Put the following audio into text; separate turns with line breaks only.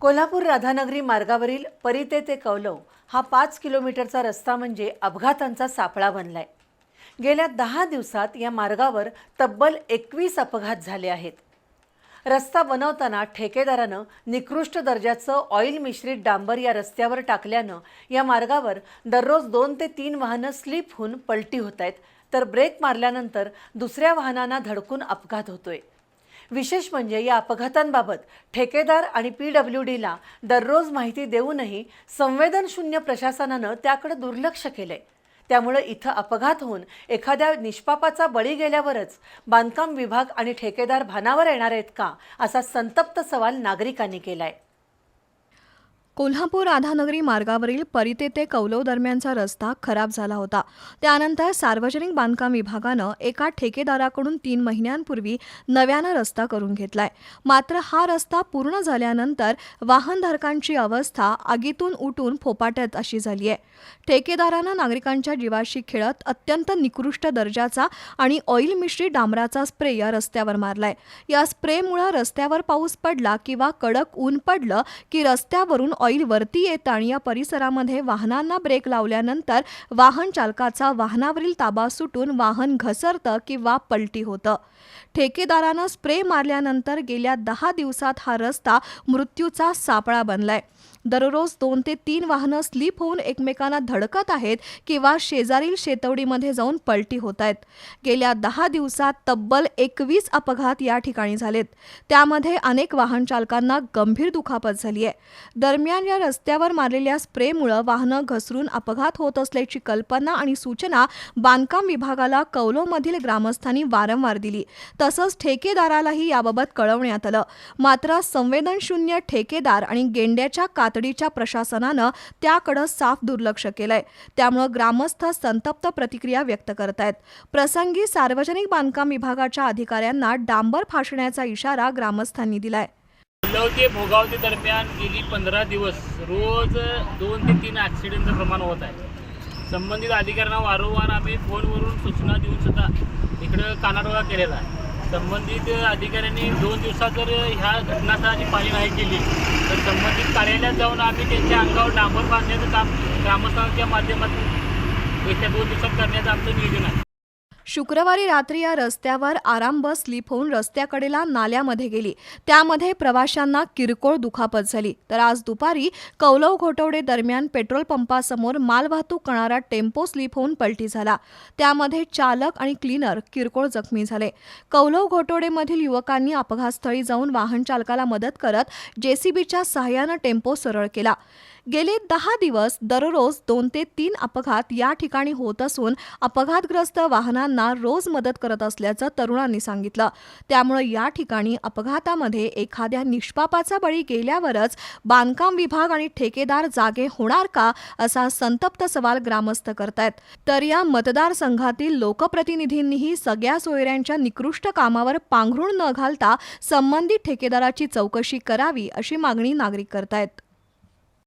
कोल्हापूर राधानगरी मार्गावरील परिते ते कौलव हा पाच किलोमीटरचा रस्ता म्हणजे अपघातांचा सापळा बनलाय. गेल्या दहा दिवसात या मार्गावर तब्बल एकवीस अपघात झाले आहेत. रस्ता बनवताना ठेकेदारानं निकृष्ट दर्जाचं ऑइल मिश्रित डांबर या रस्त्यावर टाकल्यानं या मार्गावर दररोज दोन ते तीन वाहनं स्लिप होऊन पलटी होत आहेत तर ब्रेक मारल्यानंतर दुसऱ्या वाहनांना धडकून अपघात होतोय. विशेष म्हणजे या अपघातांबाबत ठेकेदार आणि पी डब्ल्यू डीला दररोज माहिती देऊनही संवेदनशून्य प्रशासनानं त्याकडे दुर्लक्ष केलंय. त्यामुळे इथं अपघात होऊन एखाद्या निष्पापाचा बळी गेल्यावरच बांधकाम विभाग आणि ठेकेदार भानावर येणार आहेत का असा संतप्त सवाल नागरिकांनी केलाय.
कोल्हापूर राधानगरी मार्गावरील परिते ते कौलव दरम्यानचा रस्ता खराब झाला होता. त्यानंतर सार्वजनिक बांधकाम विभागानं एका ठेकेदाराकडून तीन महिन्यांपूर्वी नव्यानं रस्ता करून घेतलाय. मात्र हा रस्ता पूर्ण झाल्यानंतर वाहनधारकांची अवस्था आगीतून उठून फोपाट्यात अशी झाली आहे ठेकेदारानं नागरिकांच्या जीवाशी खेळत अत्यंत निकृष्ट दर्जाचा आणि ऑइल मिश्री डांबराचा स्प्रे या रस्त्यावर मारलाय. या स्प्रेमुळे रस्त्यावर पाऊस पडला किंवा कडक ऊन पडलं की रस्त्यावरून ऑइल वरती येतं आणि या परिसरामध्ये वाहनांना ब्रेक लावल्यानंतर वाहन चालकाचा वाहनावरील ताबा सुटून वाहन घसरतं किंवा पलटी होतं. ठेकेदारानं स्प्रे मारल्यानंतर गेल्या दहा दिवसात हा रस्ता मृत्यूचा सापळा बनलाय. दररोज दोन ते तीन वाहनं स्लिप होऊन एकमेकांना धडकत आहेत किंवा शेजारील शेतवडीमध्ये जाऊन पलटी होत आहेत. गेल्या दहा दिवसात तब्बल एकवीस अपघात या ठिकाणी झालेत. त्यामध्ये अनेक वाहन चालकांना गंभीर दुखापत झाली आहे. दरम्यान या रस्त्यावर मारलेल्या स्प्रेमुळं वाहनं घसरून अपघात होत असल्याची कल्पना आणि सूचना बांधकाम विभागाला कौलोमधील ग्रामस्थांनी वारंवार दिली. तसंच ठेकेदारालाही याबाबत कळवण्यात आलं. मात्र संवेदनशून्य ठेकेदार आणि गेंड्याच्या तातडीच्या प्रशासनानं त्याकडं साफ दुर्लक्ष केलंय. त्यामुळं ग्रामस्थ संतप्त प्रतिक्रिया व्यक्त करत आहेत प्रसंगी सार्वजनिक बांधकाम विभागाच्या अधिकाऱ्यांना डांबर फासण्याचा इशारा ग्रामस्थांनी दिलाय.
ते भोगावती दरम्यान गेली पंधरा दिवस रोज दोन ते तीन ॲक्सिडेंटचं प्रमाण होत आहे. संबंधित अधिकाऱ्यांना वारंवार आम्ही फोनवरून सूचना देऊन सुद्धा इकडं कानाडोळा केलेला आहे. संबंधित अधिकाऱ्यांनी दोन दिवसात जर ह्या घटनास्थळाची पाहणी नाही केली तर संबंधित कार्यालयात जाऊन आम्ही त्यांच्या अंगावर डांबर बांधण्याचं काम ग्रामस्थांच्या माध्यमातून येत्या दोन दिवसात करण्याचं आमचं नियोजन आहे.
शुक्रवारी रात्री या रस्त्यावर आराम बस स्लिप होऊन रस्त्याकडेला नाल्यामध्ये गेली. त्यामध्ये प्रवाशांना किरकोळ दुखापत झाली. तर आज दुपारी कौलव घोटवडे दरम्यान पेट्रोल पंपासमोर मालवाहतूक करणारा टेम्पो स्लिप होऊन पलटी झाला. त्यामध्ये चालक आणि क्लीनर किरकोळ जखमी झाले. कौलव घोटवडेमधील युवकांनी अपघातस्थळी जाऊन वाहन चालकाला मदत करत जेसीबीच्या सहाय्यानं टेम्पो सरळ केला. गेले दहा दिवस दररोज दोन ते तीन अपघात या ठिकाणी होत असून अपघातग्रस्त वाहनांना रोज मदत करत असल्याचं तरुणांनी सांगितलं. त्यामुळे या ठिकाणी अपघातामध्ये एखाद्या निष्पापाचा बळी गेल्यावरच बांधकाम विभाग आणि ठेकेदार जागे होणार का असा संतप्त सवाल ग्रामस्थ करतायत. तर या मतदारसंघातील लोकप्रतिनिधींनीही सगळ्या सोयऱ्यांच्या निकृष्ट कामावर पांघरुण न घालता संबंधित ठेकेदाराची चौकशी करावी अशी मागणी नागरिक करतायत.